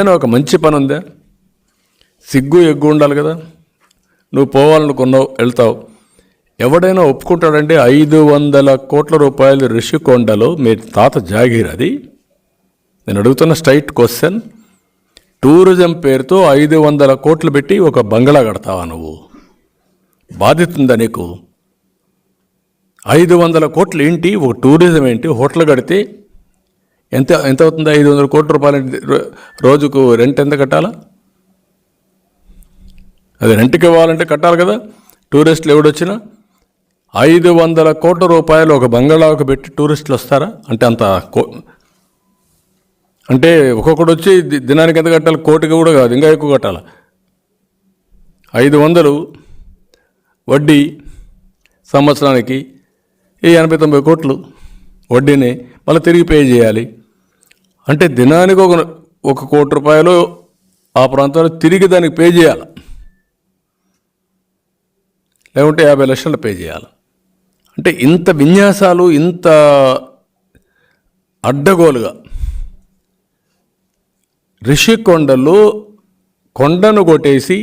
ఏదైనా ఒక మంచి పని ఉందా సిగ్గు ఎగ్గు ఉండాలి కదా. నువ్వు పోవాలనుకున్నావు వెళ్తావు. ఎవడైనా ఒప్పుకుంటాడంటే ఐదు వందల కోట్ల రూపాయలు రిషికొండలో మీ తాత జాగీర్ అది. నేను అడుగుతున్న స్ట్రైట్ క్వశ్చన్ టూరిజం పేరుతో ఐదు వందల కోట్లు పెట్టి ఒక బంగ్లా కడతావా నువ్వు? బాధ్యత ఉందా నీకు? ఐదు వందల కోట్లు ఏంటి? ఒక టూరిజం ఏంటి? హోటల్ కడితే ఎంత ఎంత అవుతుంది? ఐదు వందల కోట్ల రూపాయలు రోజుకు రెంట్ ఎంత కట్టాలా? అది రెంట్కి ఇవ్వాలంటే కట్టాలి కదా. టూరిస్టులు ఎవడొచ్చినా ఐదు వందల కోట్ల రూపాయలు ఒక బంగాళాకు పెట్టి టూరిస్టులు వస్తారా? అంటే అంత కో అంటే ఒక్కొక్కడు వచ్చి దినానికి ఎంత కట్టాలి? కోటికి కూడా కాదు ఇంకా ఎక్కువ కట్టాలి? ఐదు వందలు వడ్డీ సంవత్సరానికి ఈ ఎనభై తొంభై కోట్లు వడ్డీని మళ్ళీ తిరిగి పే చేయాలి. అంటే దినానికి ఒక ఒక కోటి రూపాయలు ఆ ప్రాంతంలో తిరిగి దానికి పే చేయాలి. లేకుంటే యాభై లక్షలు పే చేయాలి. అంటే ఇంత విన్యాసాలు ఇంత అడ్డగోలుగా రిషికొండలో కొండను కొట్టేసి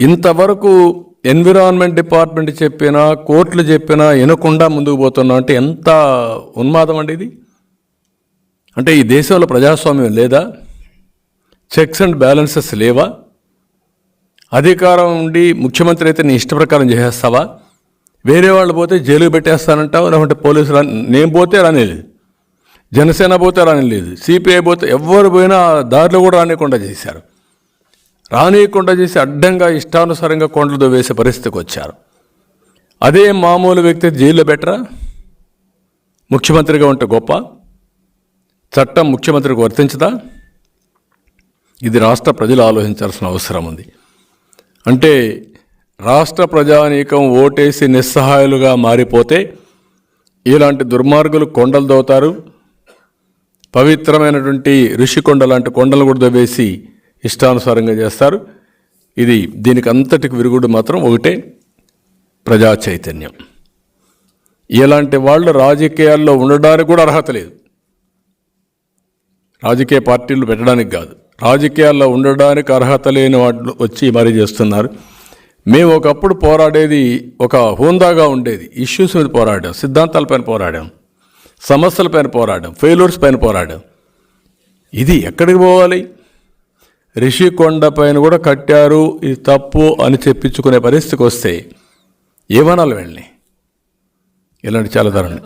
ఇంతవరకు ఎన్విరాన్మెంట్ డిపార్ట్మెంట్ చెప్పినా కోర్టులు చెప్పినా వినకుండా ముందుకు పోతున్నా అంటే ఎంత ఉన్మాదం అండి ఇది? అంటే ఈ దేశంలో ప్రజాస్వామ్యం లేదా? చెక్స్ అండ్ బ్యాలెన్సెస్ లేవా? అధికారం ఉండి ముఖ్యమంత్రి అయితే నీ ఇష్ట ప్రకారం చేసేస్తావా? వేరే వాళ్ళు పోతే జైలు పెట్టేస్తానంటావు? లేకుంటే పోలీసులు నేను పోతే రానిలేదు. జనసేన పోతే రానిలేదు. సిపిఐ పోతే ఎవరు పోయినా దారిలో కూడా రానియకుండా చేశారు. రానియకుండా చేసి అడ్డంగా ఇష్టానుసారంగా కొండలు వేసే పరిస్థితికి వచ్చారు. అదే మామూలు వ్యక్తి జైల్లో బెటరా ముఖ్యమంత్రిగా ఉంటే గొప్ప. చట్టం ముఖ్యమంత్రికి వర్తించదా? ఇది రాష్ట్ర ప్రజలు ఆలోచించాల్సిన అవసరం ఉంది. అంటే రాష్ట్ర ప్రజానీకం ఓటేసి నిస్సహాయులుగా మారిపోతే ఇలాంటి దుర్మార్గులు కొండలు దోతారు. పవిత్రమైనటువంటి ఋషికొండ లాంటి కొండలు కూడా దవ్వేసి ఇష్టానుసారంగా చేస్తారు. ఇది దీనికి అంతటికి విరుగుడు మాత్రం ఒకటే ప్రజా చైతన్యం ఇలాంటి వాళ్ళు రాజకీయాల్లో ఉండడానికి కూడా అర్హత లేదు. రాజకీయ పార్టీలు పెట్టడానికి కాదు. రాజకీయాల్లో ఉండడానికి అర్హత లేని వాళ్ళు వచ్చి మరీ చేస్తున్నారు. మేము ఒకప్పుడు పోరాడేది ఒక హోందాగా ఉండేది. ఇష్యూస్ మీద పోరాడాం సిద్ధాంతాలపైన పోరాడాం సమస్యలపైన పోరాడాం ఫెయిల్యూర్స్ పైన పోరాడాం. ఇది ఎక్కడికి పోవాలి? రిషికొండ పైన కూడా కట్టారు ఇది తప్పు అని చెప్పించుకునే పరిస్థితికి వస్తే ఏమనాలి వెళ్ళి ఇలాంటి చాలా దారుణం